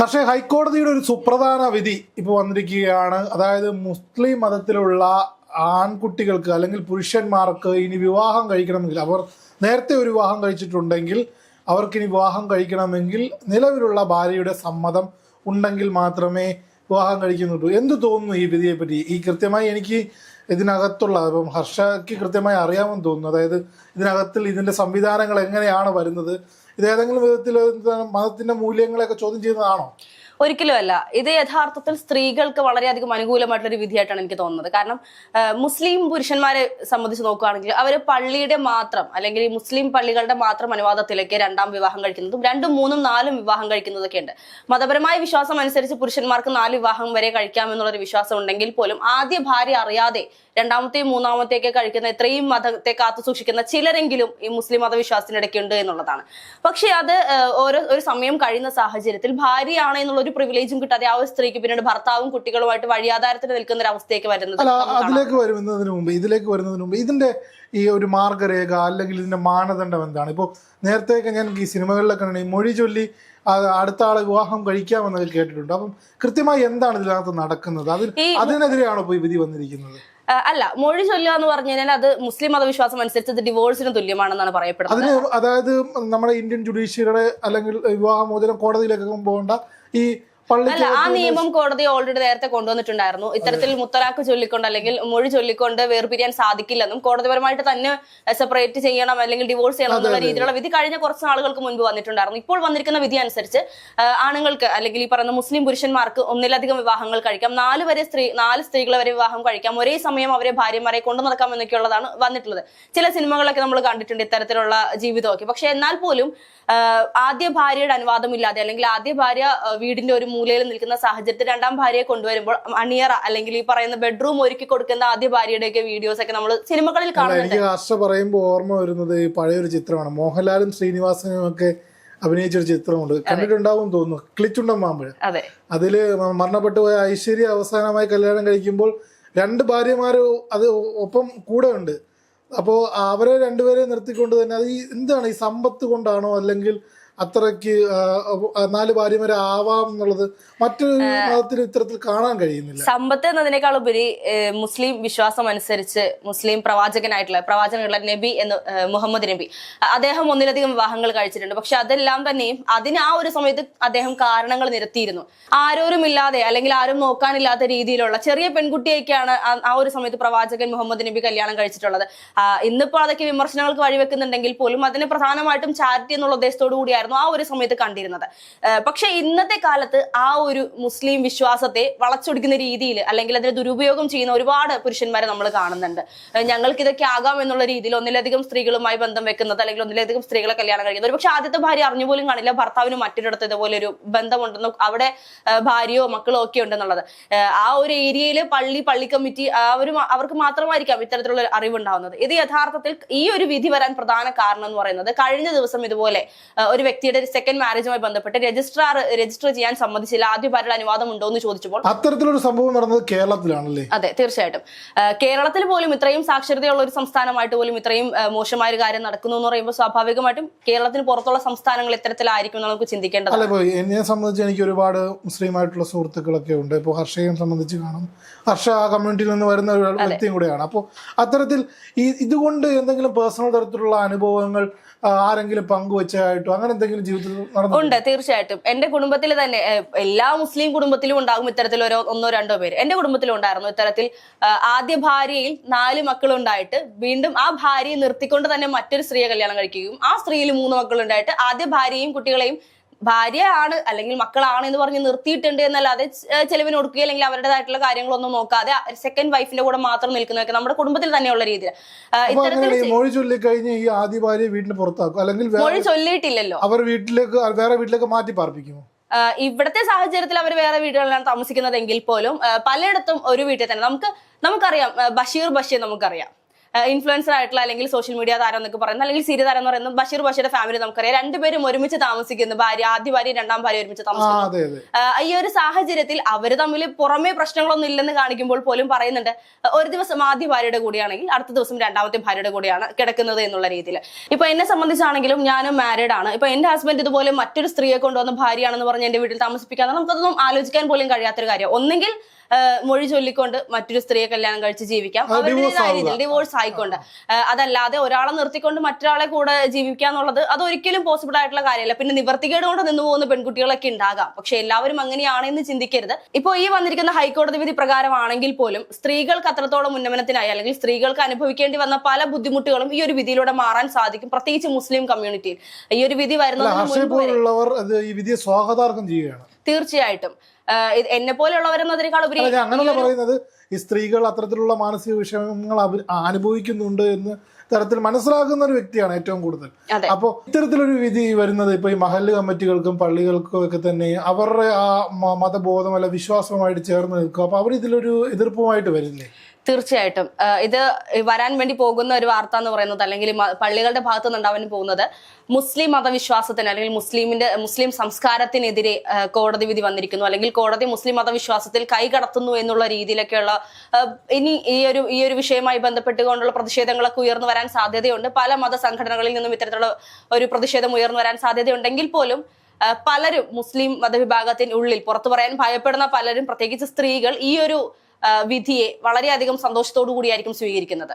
പക്ഷേ ഹൈക്കോടതിയുടെ ഒരു സുപ്രധാന വിധി ഇപ്പോൾ വന്നിരിക്കുകയാണ്. അതായത് മുസ്ലിം മതത്തിലുള്ള ആൺകുട്ടികൾക്ക് അല്ലെങ്കിൽ പുരുഷന്മാർക്ക് ഇനി വിവാഹം കഴിക്കണമെങ്കിൽ അവർ നേരത്തെ ഒരു വിവാഹം കഴിച്ചിട്ടുണ്ടെങ്കിൽ അവർക്കിനി വിവാഹം കഴിക്കണമെങ്കിൽ നിലവിലുള്ള ഭാര്യയുടെ സമ്മതം ഉണ്ടെങ്കിൽ മാത്രമേ വിവാഹം കഴിക്കുന്നുള്ളൂ. എന്ത് തോന്നുന്നു ഈ വിധിയെപ്പറ്റി? ഈ കൃത്യമായി എനിക്ക് ഇതിനകത്തുള്ള ഇപ്പം ഹർഷയ്ക്ക് കൃത്യമായി അറിയാമെന്ന് തോന്നുന്നു. അതായത് ഇതിനകത്തിൽ ഇതിന്റെ സംവിധാനങ്ങൾ എങ്ങനെയാണ് വരുന്നത്? ഇത് ഏതെങ്കിലും വിധത്തിൽ മതത്തിന്റെ മൂല്യങ്ങളെയൊക്കെ ചോദ്യം ചെയ്യുന്നതാണോ? ഒരിക്കലും അല്ല. ഇത് യഥാർത്ഥത്തിൽ സ്ത്രീകൾക്ക് വളരെയധികം അനുകൂലമായിട്ടുള്ള ഒരു വിധിയായിട്ടാണ് എനിക്ക് തോന്നുന്നത്. കാരണം മുസ്ലിം പുരുഷന്മാരെ സംബന്ധിച്ച് നോക്കുകയാണെങ്കിൽ അവർ പള്ളിയുടെ മാത്രം അല്ലെങ്കിൽ മുസ്ലിം പള്ളികളുടെ മാത്രം അനുവാദത്തിലേക്ക് രണ്ടാം വിവാഹം കഴിക്കുന്നതും രണ്ടും മൂന്നും നാലും വിവാഹം കഴിക്കുന്നതൊക്കെ ഉണ്ട് മതപരമായ വിശ്വാസം അനുസരിച്ച് പുരുഷന്മാർക്ക് നാല് വിവാഹം വരെ കഴിക്കാമെന്നുള്ളൊരു വിശ്വാസം ഉണ്ടെങ്കിൽ പോലും ആദ്യ ഭാര്യ അറിയാതെ രണ്ടാമത്തെയും മൂന്നാമത്തെയൊക്കെ കഴിക്കുന്ന ഇത്രയും മതത്തെ കാത്തു സൂക്ഷിക്കുന്ന ചിലരെങ്കിലും ഈ മുസ്ലിം മതവിശ്വാസത്തിന് ഇടയ്ക്കുണ്ട് എന്നുള്ളതാണ്. പക്ഷെ അത് ഓരോ ഒരു സമയം കഴിയുന്ന സാഹചര്യത്തിൽ ഭാര്യയാണ് എന്നുള്ള ഒരു പ്രിവിലേജും കിട്ടാതെ ആ ഒരു സ്ത്രീക്ക് പിന്നീട് ഭർത്താവും കുട്ടികളുമായിട്ട് വഴിയാധാരത്തിന് നിൽക്കുന്ന ഒരു അവസ്ഥയൊക്കെ വരുന്നത്. അതിലേക്ക് വരുന്നതിന് മുമ്പ് ഇതിലേക്ക് വരുന്നതിന് മുമ്പ് ഇതിന്റെ ഈ ഒരു മാർഗരേഖ അല്ലെങ്കിൽ ഇതിന്റെ മാനദണ്ഡം എന്താണ്? ഇപ്പോൾ നേരത്തെയൊക്കെ ഞാൻ ഈ സിനിമകളിലൊക്കെ മൊഴി ചൊല്ലി അടുത്ത ആളെ വിവാഹം കഴിക്കാമെന്നൊക്കെ കേട്ടിട്ടുണ്ട്. അപ്പം കൃത്യമായി എന്താണ് ഇതിനകത്ത് നടക്കുന്നത്? അതിനെതിരെയാണോ ഈ വിധി വന്നിരിക്കുന്നത്? അല്ല മൊഴി ചൊല്ലുക എന്ന് പറഞ്ഞു കഴിഞ്ഞാൽ അത് മുസ്ലിം മതവിശ്വാസം അനുസരിച്ച് ഡിവോഴ്സിന് തുല്യമാണെന്നാണ് പറയപ്പെടുന്നത്. അതിന് അതായത് നമ്മുടെ ഇന്ത്യൻ ജുഡീഷ്യറിയുടെ അല്ലെങ്കിൽ വിവാഹമോചനം കോടതിയിലേക്കൊക്കെ പോകേണ്ട ഈ അല്ല ആ നിയമം കോടതി ഓൾറെഡി നേരത്തെ കൊണ്ടുവന്നിട്ടുണ്ടായിരുന്നു. ഇത്തരത്തിൽ മുത്തലാഖ് ചൊല്ലിക്കൊണ്ട് അല്ലെങ്കിൽ മൊഴി ചൊല്ലിക്കൊണ്ട് വേർപിരിയാൻ സാധിക്കില്ലെന്നും കോടതിപരമായിട്ട് തന്നെ സെപ്പറേറ്റ് ചെയ്യണം അല്ലെങ്കിൽ ഡിവോഴ്സ് ചെയ്യണം എന്നുള്ള രീതിയിലുള്ള വിധി കഴിഞ്ഞ കുറച്ച് നാളുകൾക്ക് മുൻപ് വന്നിട്ടുണ്ടായിരുന്നു. ഇപ്പോൾ വന്നിരിക്കുന്ന വിധി അനുസരിച്ച് ആണുങ്ങൾക്ക് അല്ലെങ്കിൽ ഈ പറയുന്ന മുസ്ലിം പുരുഷന്മാർക്ക് ഒന്നിലധികം വിവാഹങ്ങൾ കഴിക്കാം. നാല് വരെ സ്ത്രീ നാല് സ്ത്രീകളെ വരെ വിവാഹം കഴിക്കാം. ഒരേ സമയം അവരെ ഭാര്യമാരെ കൊണ്ടു നടക്കാം എന്നൊക്കെയുള്ളതാണ് വന്നിട്ടുള്ളത്. ചില സിനിമകളൊക്കെ നമ്മൾ കണ്ടിട്ടുണ്ട് ഇത്തരത്തിലുള്ള ജീവിതമൊക്കെ. പക്ഷെ എന്നാൽ പോലും ആദ്യ ഭാര്യയുടെ അനുവാദമില്ലാതെ അല്ലെങ്കിൽ ആദ്യ ഭാര്യ വീടിന്റെ ഒരു മൂലയിൽ നിൽക്കുന്ന സാഹചര്യത്തിൽ രണ്ടാം ഭാര്യയെ കൊണ്ടുവരുമ്പോൾ അണിയറ അല്ലെങ്കിൽ ഈ പറയുന്ന ബെഡ്റൂം ഒരുക്കി കൊടുക്കുന്ന ആദ്യ ഭാര്യയുടെ ഒക്കെ വീഡിയോസ് ഒക്കെ നമ്മൾ സിനിമകളിൽ കാണുന്നുണ്ട് എനിക്ക് ഹർഷ പറയുമ്പോൾ ഓർമ്മ വരുന്നത് ഈ പഴയൊരു ചിത്രമാണ്. മോഹൻലാലും ശ്രീനിവാസനും ഒക്കെ അഭിനയിച്ചൊരു ചിത്രമുണ്ട്. കണ്ടിട്ടുണ്ടാവും തോന്നുന്നു. ക്ലിച്ചുണ്ടൻ മാമ്പഴ. അതെ. അതിൽ മരണപ്പെട്ടു പോയ ഐശ്വര്യ അവസാനമായി കല്യാണം കഴിക്കുമ്പോൾ രണ്ട് ഭാര്യമാര് അത് ഒപ്പം കൂടെ ഉണ്ട്. അപ്പോൾ അവരെ രണ്ടുപേരെ നിർത്തിക്കൊണ്ട് തന്നെ അത് ഈ എന്താണ് ഈ സമ്പത്ത് കൊണ്ടാണോ അല്ലെങ്കിൽ അത്രയ്ക്ക് നാല് ഭാര്യമാരെ ആവാം എന്നുള്ളത് മറ്റൊരു മതത്തിൽ ഇത്തരത്തിൽ കാണാൻ കഴിയുന്നില്ല. സമ്പത്ത് എന്നതിനേക്കാൾ ഉപരി മുസ്ലിം വിശ്വാസം അനുസരിച്ച് മുസ്ലിം പ്രവാചകനായിട്ടുള്ള പ്രവാചകനുള്ള നബി എന്ന് മുഹമ്മദ് നബി. അദ്ദേഹം ഒന്നിലധികം വിവാഹങ്ങൾ കഴിച്ചിട്ടുണ്ട്. പക്ഷെ അതെല്ലാം തന്നെയും അതിന് ആ ഒരു സമയത്ത് അദ്ദേഹം കാരണങ്ങൾ നിരത്തിയിരുന്നു. ആരോരും ഇല്ലാതെ അല്ലെങ്കിൽ ആരും നോക്കാനില്ലാത്ത രീതിയിലുള്ള ചെറിയ പെൺകുട്ടിയൊക്കെയാണ് ആ- ഒരു സമയത്ത് പ്രവാചകൻ മുഹമ്മദ് നബി കല്യാണം കഴിച്ചിട്ടുള്ളത്. ഇന്നിപ്പോൾ അതൊക്കെ വിമർശനങ്ങൾക്ക് വഴിവെക്കുന്നുണ്ടെങ്കിൽ പോലും അതിന് പ്രധാനമായിട്ടും ചാരിറ്റി എന്നുള്ള ഉദ്ദേശത്തോടു കൂടിയായിരുന്നു ആ ഒരു സമയത്ത് കണ്ടിരുന്നത്. പക്ഷെ ഇന്നത്തെ കാലത്ത് ആ ഒരു മുസ്ലിം വിശ്വാസത്തെ വളച്ചൊടിക്കുന്ന രീതിയിൽ അല്ലെങ്കിൽ അതിനെ ദുരുപയോഗം ചെയ്യുന്ന ഒരുപാട് പുരുഷന്മാരെ നമ്മൾ കാണുന്നുണ്ട്. ഞങ്ങൾക്ക് ഇതൊക്കെ ആകാം എന്നുള്ള രീതിയിൽ ഒന്നിലധികം സ്ത്രീകളുമായി ബന്ധം വെക്കുന്നത് അല്ലെങ്കിൽ ഒന്നിലധികം സ്ത്രീകളെ കല്യാണം കഴിക്കുന്നത്. പക്ഷെ ആദ്യത്തെ ഭാര്യ അറിഞ്ഞു പോലും കാണില്ല ഭർത്താവിന് മറ്റൊരിടത്ത് ഇതുപോലെ ഒരു ബന്ധമുണ്ടെന്നും അവിടെ ഭാര്യയോ മക്കളോ ഒക്കെ ഉണ്ടെന്നുള്ളത്. ആ ഒരു ഏരിയയിൽ പള്ളി പള്ളി കമ്മിറ്റി അവരും അവർക്ക് മാത്രമായിരിക്കാം ഇത്തരത്തിലുള്ള അറിവുണ്ടാവുന്നത്. ഇത് യഥാർത്ഥത്തിൽ ഈ ഒരു വിധി വരാൻ പ്രധാന കാരണം എന്ന് പറയുന്നത് കഴിഞ്ഞ ദിവസം ഇതുപോലെ ഒരു ഒരു വ്യക്തിയുടെ സെക്കൻഡ് മാരേജുമായി ബന്ധപ്പെട്ട് രജിസ്ട്രാർ രജിസ്റ്റർ ചെയ്യാൻ സമ്മതിച്ചില്ല. ആദ്യ ഭാര്യയുടെ അനുവാദം ഉണ്ടോ എന്ന് ചോദിച്ചപ്പോൾ അത്തരത്തിലൊരു സംഭവം നടന്നത് കേരളത്തിലാണല്ലേ? അതെ തീർച്ചയായിട്ടും. കേരളത്തിൽ പോലും ഇത്രയും സാക്ഷരതയുള്ള ഒരു സംസ്ഥാനമായിട്ട് പോലും ഇത്രയും മോശമായ ഒരു കാര്യം നടക്കുന്നു എന്ന് പറയുമ്പോൾ സ്വാഭാവികമായിട്ടും കേരളത്തിന് പുറത്തുള്ള സംസ്ഥാനങ്ങൾ ഇത്തരത്തിലായിരിക്കും നമുക്ക് ചിന്തിക്കേണ്ടത്. അല്ല ഇപ്പോൾ എന്നെ സംബന്ധിച്ച് എനിക്ക് ഒരുപാട് മുസ്ലിം ആയിട്ടുള്ള സുഹൃത്തുക്കളൊക്കെ ഉണ്ട്. ഇപ്പോൾ ഹർഷയെ സംബന്ധിച്ച് കാണും. ഹർഷ ആ കമ്മ്യൂണിറ്റിയിൽ നിന്ന് വരുന്ന ഒരു വ്യക്തിയും കൂടെയാണ്. അപ്പോൾ അത്തരത്തിൽ ഈ ഇതുകൊണ്ട് എന്തെങ്കിലും പേഴ്സണൽ തരത്തിലുള്ള അനുഭവങ്ങൾ ആരെങ്കിലും പങ്കുവച്ചായിട്ടോ അങ്ങനെ എന്തെങ്കിലും ജീവിതത്തിൽ ഉണ്ട് തീർച്ചയായിട്ടും. എന്റെ കുടുംബത്തിൽ തന്നെ എല്ലാ മുസ്ലിം കുടുംബത്തിലും ഉണ്ടാകും ഇത്തരത്തിൽ ഓരോ ഒന്നോ രണ്ടോ പേര്. എന്റെ കുടുംബത്തിലും ഉണ്ടായിരുന്നു ഇത്തരത്തിൽ ആദ്യ ഭാര്യയിൽ നാല് മക്കളുണ്ടായിട്ട് വീണ്ടും ആ ഭാര്യയെ നിർത്തിക്കൊണ്ട് തന്നെ മറ്റൊരു സ്ത്രീയെ കല്യാണം കഴിക്കുകയും ആ സ്ത്രീയിൽ മൂന്ന് മക്കളുണ്ടായിട്ട് ആദ്യ ഭാര്യയും കുട്ടികളെയും ഭാര്യ ആണ് അല്ലെങ്കിൽ മക്കളാണ് എന്ന് പറഞ്ഞ് നിർത്തിയിട്ടുണ്ട് എന്നല്ലാതെ ചെലവിന് കൊടുക്കുക അല്ലെങ്കിൽ അവരുടേതായിട്ടുള്ള കാര്യങ്ങളൊന്നും നോക്കാതെ സെക്കൻഡ് വൈഫിന്റെ കൂടെ മാത്രം നിൽക്കുന്നതൊക്കെ നമ്മുടെ കുടുംബത്തിൽ തന്നെയുള്ള രീതിയിൽ. മൊഴി ചൊല്ലിക്കഴിഞ്ഞ് ഈ ആദ്യ ഭാര്യ വീട്ടിന് പുറത്താക്കും. അല്ലെങ്കിൽ മൊഴി ചൊല്ലിയിട്ടില്ലല്ലോ. അവർ വീട്ടിലേക്ക് വേറെ വീട്ടിലേക്ക് മാറ്റി പാർപ്പിക്കുമോ? ഇവിടത്തെ സാഹചര്യത്തിൽ അവർ വേറെ വീടുകളിലാണ് താമസിക്കുന്നതെങ്കിൽ പോലും പലയിടത്തും ഒരു വീട്ടിൽ തന്നെ നമുക്ക് നമുക്കറിയാം ബഷീർ ബഷീർ നമുക്കറിയാം. ഇൻഫ്ലുവൻസർ ആയിട്ടുള്ള അല്ലെങ്കിൽ സോഷ്യൽ മീഡിയ താരം എന്നൊക്കെ പറയുന്നത് അല്ലെങ്കിൽ സിരി താരം എന്ന് പറയുന്നത് ബഷീർ ബഷീറുടെ ഫാമിലി നമുക്കറിയാം. രണ്ടുപേരും ഒരുമിച്ച് താമസിക്കുന്നു. ഭാര്യ ആദ്യ ഭാര്യ രണ്ടാം ഭാര്യ ഒരുമിച്ച് താമസിക്കുന്നു. ഈ ഒരു സാഹചര്യത്തിൽ അവർ തമ്മിൽ പുറമേ പ്രശ്നങ്ങളൊന്നും ഇല്ലെന്ന് കാണിക്കുമ്പോൾ പോലും പറയുന്നുണ്ട്. ഒരു ദിവസം ആദ്യ ഭാര്യയുടെ കൂടിയാണെങ്കിൽ അടുത്ത ദിവസം രണ്ടാമത്തെ ഭാര്യയുടെ കൂടിയാണ് കിടക്കുന്നത് എന്നുള്ള രീതിയിൽ. ഇപ്പൊ എന്നെ സംബന്ധിച്ചാണെങ്കിലും ഞാനും മാരീഡ് ആണ്. ഇപ്പൊ എന്റെ ഹസ്ബൻഡ് ഇതുപോലെ മറ്റൊരു സ്ത്രീയെ കൊണ്ടുവന്ന ഭാര്യയാണെന്ന് പറഞ്ഞ് എന്റെ വീട്ടിൽ താമസിപ്പിക്കാതെ നമുക്കതൊന്നും ആലോചിക്കാൻ പോലും കഴിയാത്തൊരു കാര്യം. ഒന്നെങ്കിൽ മൊഴി ചൊല്ലിക്കൊണ്ട് മറ്റൊരു സ്ത്രീയെ കല്യാണം കഴിച്ച് ജീവിക്കാം. അവരുടേതായ രീതിയിൽ ഡിവോഴ്സ് ആയിക്കൊണ്ട്. അതല്ലാതെ ഒരാളെ നിർത്തിക്കൊണ്ട് മറ്റൊരാളെ കൂടെ ജീവിക്കുക എന്നുള്ളത് അത് ഒരിക്കലും പോസിബിൾ ആയിട്ടുള്ള കാര്യമല്ല. പിന്നെ നിവർത്തികേട് കൊണ്ട് നിന്ന് പോകുന്ന പെൺകുട്ടികളൊക്കെ ഉണ്ടാകാം. പക്ഷെ എല്ലാവരും അങ്ങനെയാണെന്ന് ചിന്തിക്കരുത്. ഇപ്പോൾ ഈ വന്നിരിക്കുന്ന ഹൈക്കോടതി വിധി പ്രകാരമാണെങ്കിൽ പോലും സ്ത്രീകൾക്ക് അത്രത്തോളം ഉന്നമനത്തിനായി അല്ലെങ്കിൽ സ്ത്രീകൾക്ക് അനുഭവിക്കേണ്ടി വന്ന പല ബുദ്ധിമുട്ടുകളും ഈ ഒരു വിധിയിലൂടെ മാറാൻ സാധിക്കും. പ്രത്യേകിച്ച് മുസ്ലിം കമ്മ്യൂണിറ്റിയിൽ ഈ ഒരു വിധി വരുന്നത് വരുന്നതിന് മുൻപ് ഈ വിധിയെ സ്വാഗതാർഹം ചെയ്യുകയാണ്. തീർച്ചയായിട്ടും. എന്നെ പോലെയുള്ളവരെന്ന് പോലെയുള്ളവരെന്നതിനേക്കാൾ ഉപരി പറയുന്നത്. ഈ സ്ത്രീകൾ അത്തരത്തിലുള്ള മാനസിക വിഷമങ്ങൾ അവർ അനുഭവിക്കുന്നുണ്ട് എന്ന് തരത്തിൽ മനസ്സിലാക്കുന്ന ഒരു വ്യക്തിയാണ് ഏറ്റവും കൂടുതൽ. അപ്പൊ അപ്പോൾ ഇത്തരത്തിലൊരു വിധി വരുന്നത് ഇപ്പൊ ഈ മഹല്ല് കമ്മിറ്റികൾക്കും പള്ളികൾക്കും ഒക്കെ തന്നെ അവരുടെ ആ മതബോധം അല്ല വിശ്വാസവുമായിട്ട് ചേർന്ന് നിൽക്കും. അപ്പൊ അവർ ഇതിലൊരു എതിർപ്പുമായിട്ട് വരില്ലേ? തീർച്ചയായിട്ടും. ഇത് വരാൻ വേണ്ടി പോകുന്ന ഒരു വാർത്ത എന്ന് പറയുന്നത് അല്ലെങ്കിൽ പള്ളികളുടെ ഭാഗത്തു നിന്നുണ്ടാവാൻ പോകുന്നത് മുസ്ലിം മതവിശ്വാസത്തിന് അല്ലെങ്കിൽ മുസ്ലിമിന്റെ മുസ്ലിം സംസ്കാരത്തിനെതിരെ കോടതി വിധി വന്നിരിക്കുന്നു. അല്ലെങ്കിൽ കോടതി മുസ്ലിം മതവിശ്വാസത്തിൽ കൈകടത്തുന്നു എന്നുള്ള രീതിയിലൊക്കെയുള്ള ഇനി ഈ ഒരു ഈ ഒരു വിഷയവുമായി ബന്ധപ്പെട്ടുകൊണ്ടുള്ള പ്രതിഷേധങ്ങളൊക്കെ ഉയർന്നു വരാൻ സാധ്യതയുണ്ട്. പല മതസംഘടനകളിൽ നിന്നും ഇത്തരത്തിലുള്ള ഒരു പ്രതിഷേധം ഉയർന്നു വരാൻ സാധ്യതയുണ്ടെങ്കിൽ പോലും പലരും മുസ്ലിം മതവിഭാഗത്തിന് ഉള്ളിൽ പുറത്തു പറയാൻ ഭയപ്പെടുന്ന പലരും പ്രത്യേകിച്ച് സ്ത്രീകൾ ഈ ഒരു വിധിയെ വളരെയധികം സന്തോഷത്തോടു കൂടിയായിരിക്കും സ്വീകരിക്കുന്നത്.